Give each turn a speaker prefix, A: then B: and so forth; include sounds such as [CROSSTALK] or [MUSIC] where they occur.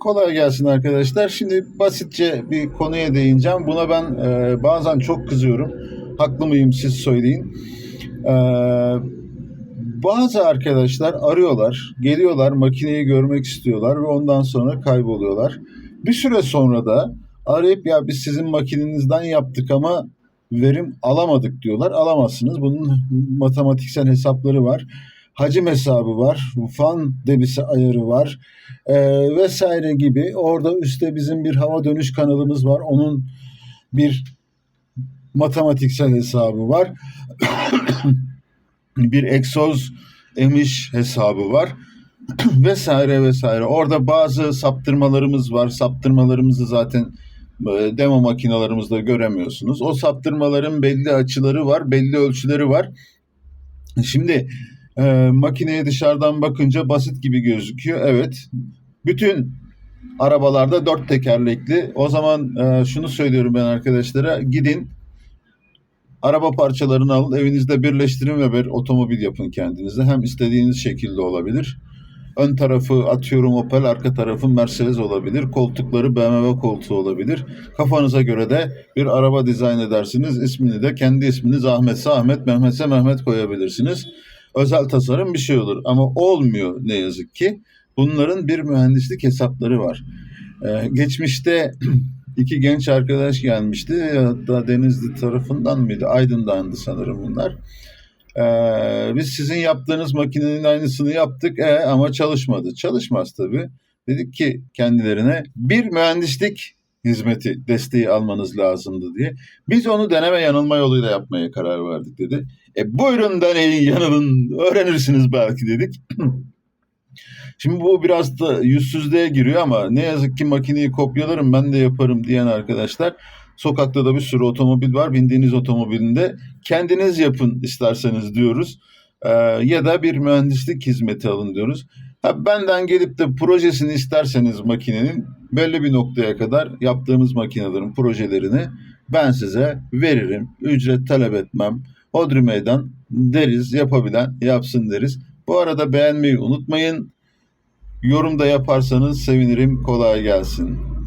A: Kolay gelsin arkadaşlar. Şimdi basitçe bir konuya değineceğim. Buna ben e, bazen çok kızıyorum. Haklı mıyım siz söyleyin. E, bazı arkadaşlar arıyorlar, geliyorlar, makineyi görmek istiyorlar ve ondan sonra kayboluyorlar. Bir süre sonra da arayıp ya biz sizin makinenizden yaptık ama verim alamadık diyorlar. Alamazsınız. Bunun matematiksel hesapları var. Hacim hesabı var. Fan debisi ayarı var. Ee, vesaire gibi. Orada üstte bizim bir hava dönüş kanalımız var. Onun bir matematiksel hesabı var. [CLEARS THROAT] bir egzoz emiş hesabı var. [CLEARS THROAT] vesaire vesaire. Orada bazı saptırmalarımız var. Saptırmalarımızı zaten e, demo makinalarımızda göremiyorsunuz. O saptırmaların belli açıları var, belli ölçüleri var. Şimdi e, makineye dışarıdan bakınca basit gibi gözüküyor. Evet. Bütün arabalarda dört tekerlekli. O zaman e, şunu söylüyorum ben arkadaşlara. Gidin araba parçalarını alın, evinizde birleştirin ve bir otomobil yapın kendinize. Hem istediğiniz şekilde olabilir. Ön tarafı atıyorum Opel, arka tarafı Mercedes olabilir. Koltukları BMW koltuğu olabilir. Kafanıza göre de bir araba dizayn edersiniz. İsmini de kendi isminiz Ahmetse Ahmet, Mehmetse Mehmet koyabilirsiniz. Özel tasarım bir şey olur ama olmuyor ne yazık ki. Bunların bir mühendislik hesapları var. Ee, geçmişte [CLEARS THROAT] iki genç arkadaş gelmişti. Hatta Denizli tarafından mıydı? Aydın'dandı sanırım bunlar. Ee, biz sizin yaptığınız makinenin aynısını yaptık e, ama çalışmadı. Çalışmaz tabii. Dedik ki kendilerine bir mühendislik hizmeti desteği almanız lazımdı diye. Biz onu deneme yanılma yoluyla yapmaya karar verdik dedi. E buyurun deneyin yanılın öğrenirsiniz belki dedik. [CLEARS THROAT] Şimdi bu biraz da yüzsüzlüğe giriyor ama ne yazık ki makineyi kopyalarım ben de yaparım diyen arkadaşlar sokakta da bir sürü otomobil var. Bindiğiniz otomobilinde kendiniz yapın isterseniz diyoruz. Ee, ya da bir mühendislik hizmeti alın diyoruz. Ha, benden gelip de projesini isterseniz makinenin belli bir noktaya kadar yaptığımız makinelerin projelerini ben size veririm. Ücret talep etmem. Hodri meydan deriz yapabilen yapsın deriz. Bu arada beğenmeyi unutmayın. Yorumda yaparsanız sevinirim. Kolay gelsin.